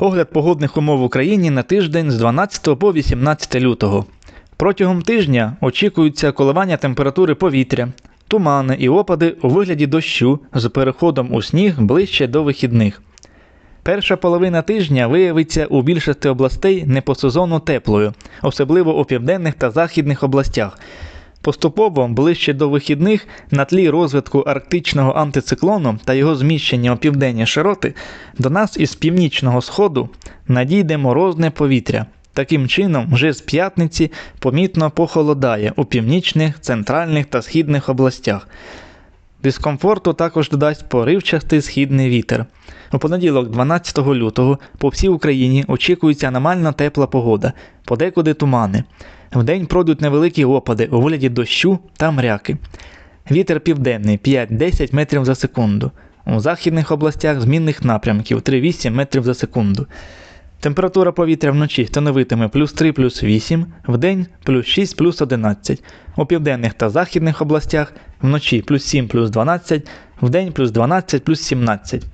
Огляд погодних умов в Україні на тиждень з 12 по 18 лютого. Протягом тижня очікуються коливання температури повітря, тумани і опади у вигляді дощу з переходом у сніг ближче до вихідних. Перша половина тижня виявиться у більшості областей не по сезону теплою, особливо у південних та західних областях. Поступово ближче до вихідних на тлі розвитку арктичного антициклону та його зміщення у південні широти до нас із північного сходу надійде морозне повітря. Таким чином, вже з п'ятниці помітно похолодає у північних, центральних та східних областях. Дискомфорту також додасть поривчастий східний вітер. У понеділок, 12 лютого, по всій Україні очікується аномально тепла погода, подекуди тумани. Вдень пройдуть невеликі опади у вигляді дощу та мряки. Вітер південний 5-10 метрів за секунду. У західних областях змінних напрямків 3-8 метрів за секунду. Температура повітря вночі становитиме плюс 3 плюс 8, вдень плюс 6 плюс 11. У південних та західних областях вночі плюс 7 плюс 12, вдень плюс 12 плюс 17.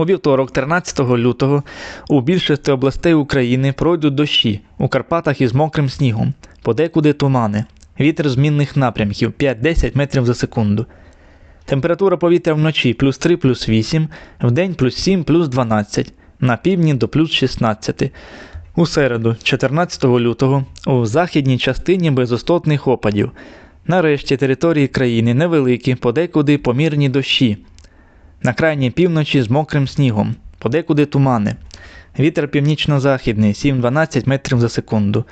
У вівторок, 13 лютого, у більшості областей України пройдуть дощі у Карпатах із мокрим снігом, подекуди тумани, вітер змінних напрямків 5-10 метрів за секунду. Температура повітря вночі плюс 3 плюс 8, вдень плюс 7 плюс 12, на півдні до плюс 16. У середу, 14 лютого, у західній частині безостотних опадів. Нарешті території країни невеликі, подекуди помірні дощі. На крайній півночі з мокрим снігом, подекуди тумани. Вітер північно-західний 7-12 метрів за секунду.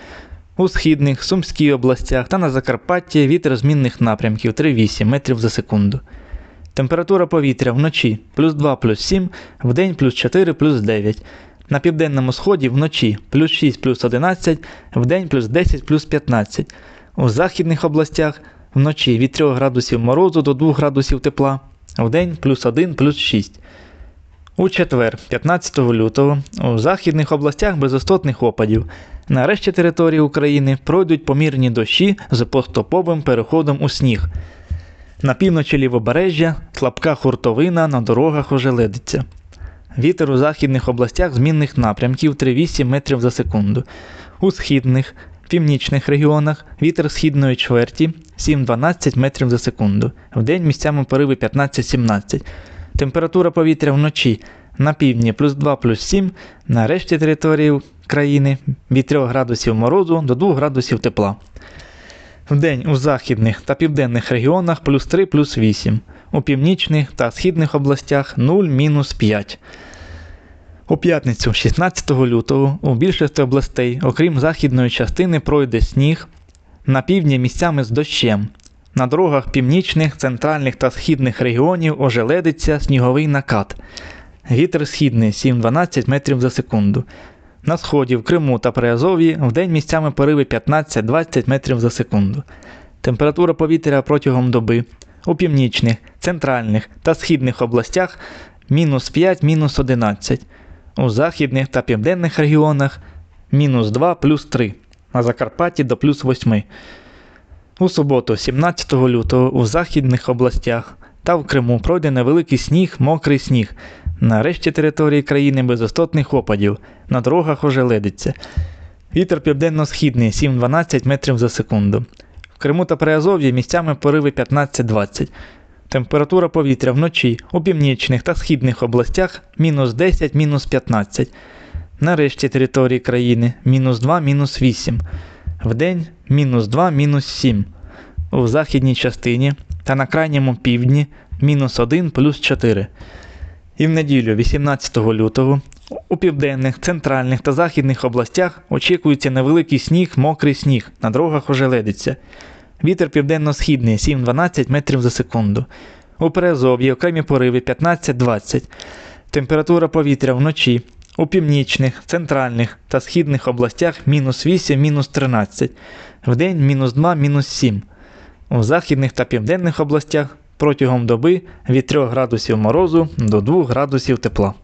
У східних, Сумській областях та на Закарпатті вітер змінних напрямків 3-8 метрів за секунду. Температура повітря вночі плюс 2 плюс 7, вдень плюс 4 плюс 9. На південному сході вночі плюс 6 плюс 11, вдень плюс 10 плюс 15. У західних областях вночі від 3 градусів морозу до 2 градусів тепла, вдень плюс 1 плюс 6. У четвер, 15 лютого, у західних областях безостотних опадів. На решті території України пройдуть помірні дощі з поступовим переходом у сніг. На півночі лівобережжя слабка хуртовина на дорогах ожеледиться. Вітер у західних областях змінних напрямків 3-8 метрів за секунду. У східних, північних регіонах вітер східної чверті 7-12 метрів за секунду. Вдень місцями пориви 15-17. Температура повітря вночі на півдні плюс 2 плюс 7, на решті території країни від 3 градусів морозу до 2 градусів тепла. Вдень у західних та південних регіонах плюс 3 плюс 8, у північних та східних областях 0 мінус 5. У п'ятницю, 16 лютого, у більшості областей, окрім західної частини, пройде сніг, на півдні місцями з дощем. На дорогах північних, центральних та східних регіонів ожеледиться сніговий накат. Вітер східний 7-12 метрів за секунду. На сході, в Криму та Приазов'ї вдень місцями пориви 15-20 метрів за секунду. Температура повітря протягом доби у північних, центральних та східних областях мінус 5 мінус 11, у західних та південних регіонах мінус 2 плюс 3, на Закарпатті до плюс 8. У суботу, 17 лютого, у західних областях та в Криму пройде невеликий сніг, мокрий сніг. На решті території країни безостотних опадів, на дорогах ожеледиться. Вітер південно-східний 7-12 метрів за секунду. В Криму та Приазов'ї місцями пориви 15-20. Температура повітря вночі у північних та східних областях мінус 10 мінус 15. На решті території країни мінус 2 мінус 8. Вдень мінус 2 мінус 7. У західній частині та на крайньому півдні мінус 1 плюс 4. І в неділю, 18 лютого, у південних, центральних та західних областях очікується невеликий сніг, мокрий сніг, на дорогах ожеледиться. Вітер південно-східний 7-12 метрів за секунду. У Перезов'ї окремі пориви 15-20. Температура повітря вночі у північних, центральних та східних областях мінус 8, мінус 13. Вдень мінус 2, мінус 7. У західних та південних областях протягом доби від 3 градусів морозу до 2 градусів тепла.